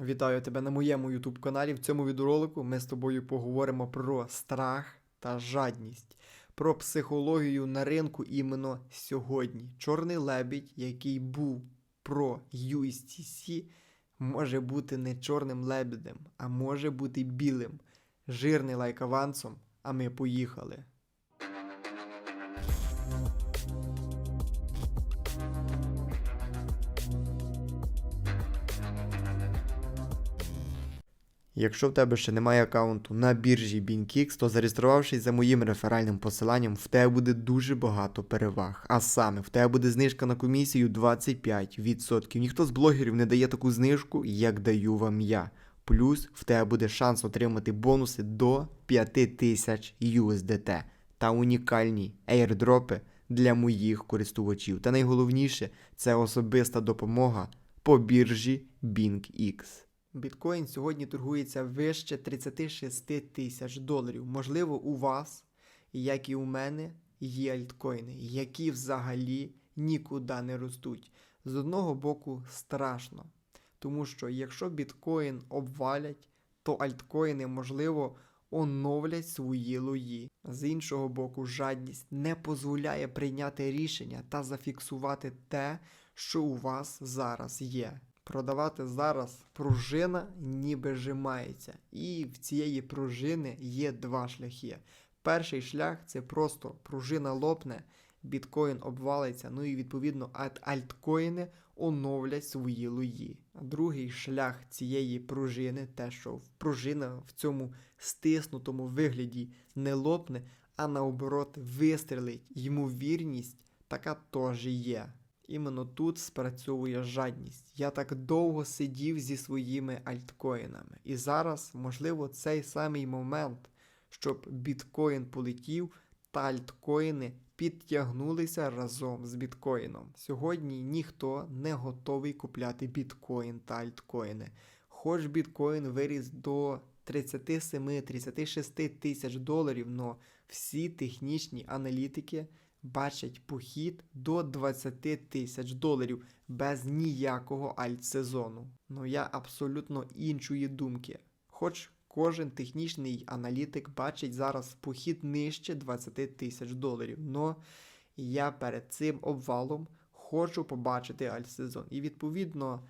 Вітаю тебе на моєму YouTube каналі. В цьому відеоролику ми з тобою поговоримо про страх та жадність, про психологію на ринку іменно сьогодні. Чорний лебідь, який був про USTC, може бути не чорним лебедем, а може бути білим. Жирний лайк авансом, а ми поїхали. Якщо в тебе ще немає аккаунту на біржі BingX, то зареєструвавшись за моїм реферальним посиланням, в тебе буде дуже багато переваг. А саме, в тебе буде знижка на комісію 25%. Ніхто з блогерів не дає таку знижку, як даю вам я. Плюс в тебе буде шанс отримати бонуси до 5000 USDT та унікальні airdропи для моїх користувачів. Та найголовніше це особиста допомога по біржі BingX. Біткоін сьогодні торгується вище 36 тисяч доларів. Можливо, у вас, як і у мене, є альткоїни, які взагалі нікуди не ростуть. З одного боку, страшно, тому що якщо біткоін обвалять, то альткоїни, можливо, оновлять свої лої. З іншого боку, жадність не дозволяє прийняти рішення та зафіксувати те, що у вас зараз є. Продавати зараз пружина ніби жимається. І в цієї пружини є два шляхи. Перший шлях це просто пружина лопне, біткоін обвалиться, ну і відповідно альт- альткоїни оновлять свої лої. А другий шлях цієї пружини, те, що пружина в цьому стиснутому вигляді не лопне, а наоборот вистрелить. Ймовірність така теж є. Іменно тут спрацьовує жадність. Я так довго сидів зі своїми альткоїнами. І зараз, можливо, цей самий момент, щоб біткоін полетів, та альткоїни підтягнулися разом з біткоїном. Сьогодні ніхто не готовий купляти біткоін та альткоїни. Хоч біткоін виріс до 37-36 тисяч доларів, но всі технічні аналітики бачать похід до 20 тисяч доларів без ніякого альтсезону. Ну я абсолютно іншої думки. Хоч кожен технічний аналітик бачить зараз похід нижче 20 тисяч доларів. Но я перед цим обвалом хочу побачити альтсезон. І відповідно,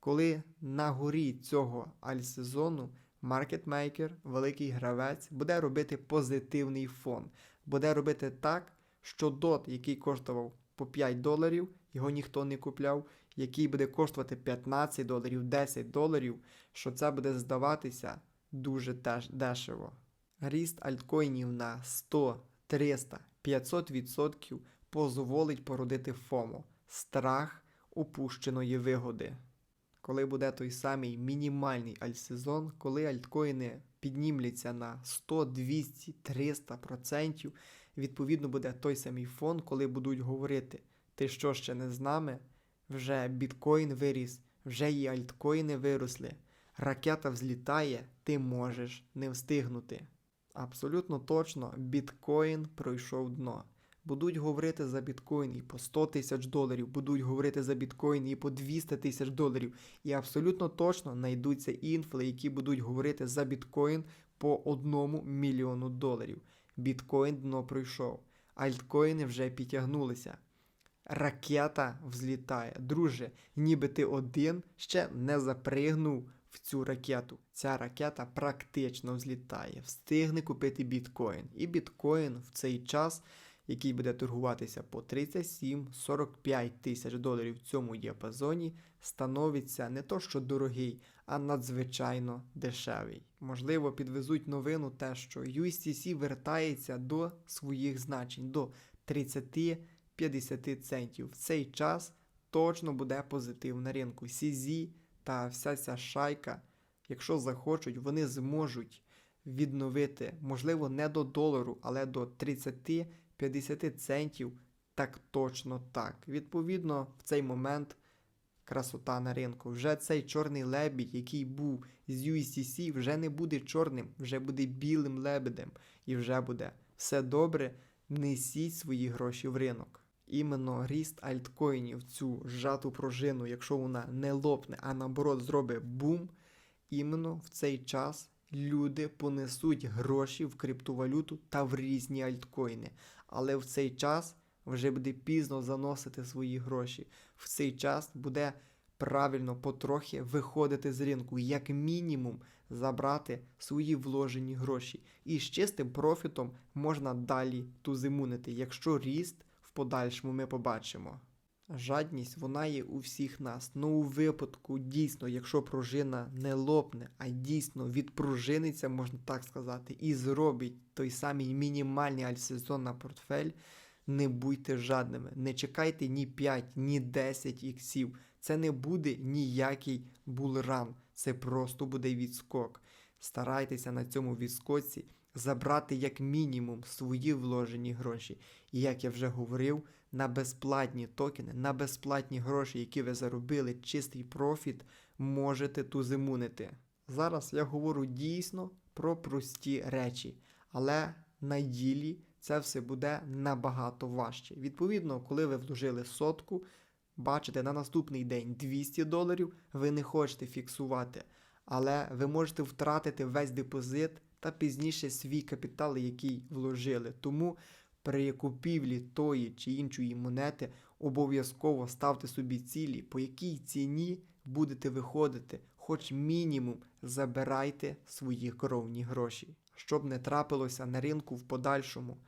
коли на горі цього альтсезону маркетмейкер, великий гравець, буде робити позитивний фон, буде робити так, що дот, який коштував по 5 доларів, його ніхто не купляв, який буде коштувати 15 доларів, 10 доларів, що це буде здаватися дуже теж дешево. Ріст альткоїнів на 100, 300, 500% дозволить породити ФОМО – страх упущеної вигоди. Коли буде той самий мінімальний альтсезон, коли альткоїни піднімляться на 100, 200, 300%, відповідно буде той самий фон, коли будуть говорити: ти що ще не з нами? Вже біткоін виріс, вже і альткоїни виросли. Ракета взлітає, ти можеш не встигнути. Абсолютно точно, біткоін пройшов дно. Будуть говорити за біткоін і по 100 тисяч доларів, будуть говорити за біткоін і по 200 тисяч доларів. І абсолютно точно знайдуться інфли, які будуть говорити за біткоін по 1 мільйону доларів. Біткоін дно пройшов, альткоїни вже підтягнулися. Ракета взлітає. Друже, ніби ти один ще не запригнув в цю ракету. Ця ракета практично взлітає. Встигне купити біткоін. І біткоін в цей час, який буде торгуватися по 37-45 тисяч доларів в цьому діапазоні, становиться не то що дорогий, а надзвичайно дешевий. Можливо, підвезуть новину те, що USTC вертається до своїх значень, до 30-50 центів. В цей час точно буде позитив на ринку. CZ та вся ця шайка, якщо захочуть, вони зможуть відновити, можливо, не до долару, але до 30-50 центів. Так точно так. Відповідно, в цей момент красота на ринку. Вже цей чорний лебідь, який був з USDC, вже не буде чорним, вже буде білим лебедем. І вже буде все добре. Несіть свої гроші в ринок. Іменно ріст альткоїнів, цю жату пружину, якщо вона не лопне, а наоборот зробить бум, іменно в цей час люди понесуть гроші в криптовалюту та в різні альткоїни. Але в цей час вже буде пізно заносити свої гроші. В цей час буде правильно потрохи виходити з ринку, як мінімум забрати свої вложені гроші. І з чистим профітом можна далі тузимунити, якщо ріст в подальшому ми побачимо. Жадність вона є у всіх нас. Ну у випадку дійсно, якщо пружина не лопне, а дійсно відпружиниться, можна так сказати, і зробить той самий мінімальний альтсезон на портфель, не будьте жадними. Не чекайте ні 5, ні 10 іксів. Це не буде ніякий булран, це просто буде відскок. Старайтеся на цьому відскоці забрати як мінімум свої вложені гроші. І як я вже говорив, на безплатні токени, на безплатні гроші, які ви заробили, чистий профіт, можете тузимунити. Зараз я говорю дійсно про прості речі, але на ділі це все буде набагато важче. Відповідно, коли ви вложили сотку, бачите на наступний день 200 доларів, ви не хочете фіксувати, але ви можете втратити весь депозит та пізніше свій капітал, який вложили. Тому при купівлі тої чи іншої монети обов'язково ставте собі цілі, по якій ціні будете виходити, хоч мінімум забирайте свої кровні гроші. Щоб не трапилося на ринку в подальшому,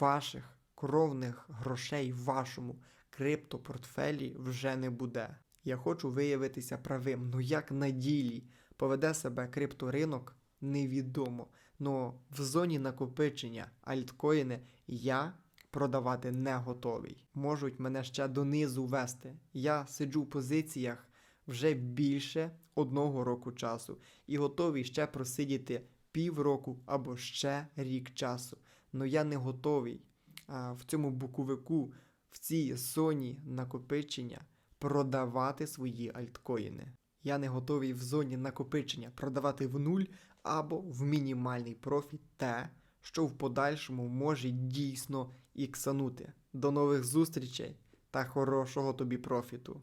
ваших кровних грошей в вашому криптопортфелі вже не буде. Я хочу виявитися правим, ну як на ділі поведе себе крипторинок, невідомо. Но в зоні накопичення альткоїни я продавати не готовий. Можуть мене ще донизу вести. Я сиджу в позиціях вже більше одного року часу і готовий ще просидіти півроку або ще рік часу. Но я не готовий а, в цьому буковику, в цій зоні накопичення продавати свої альткоїни. Я не готовий в зоні накопичення продавати в нуль або в мінімальний профіт те, що в подальшому може дійсно іксанути. До нових зустрічей та хорошого тобі профіту!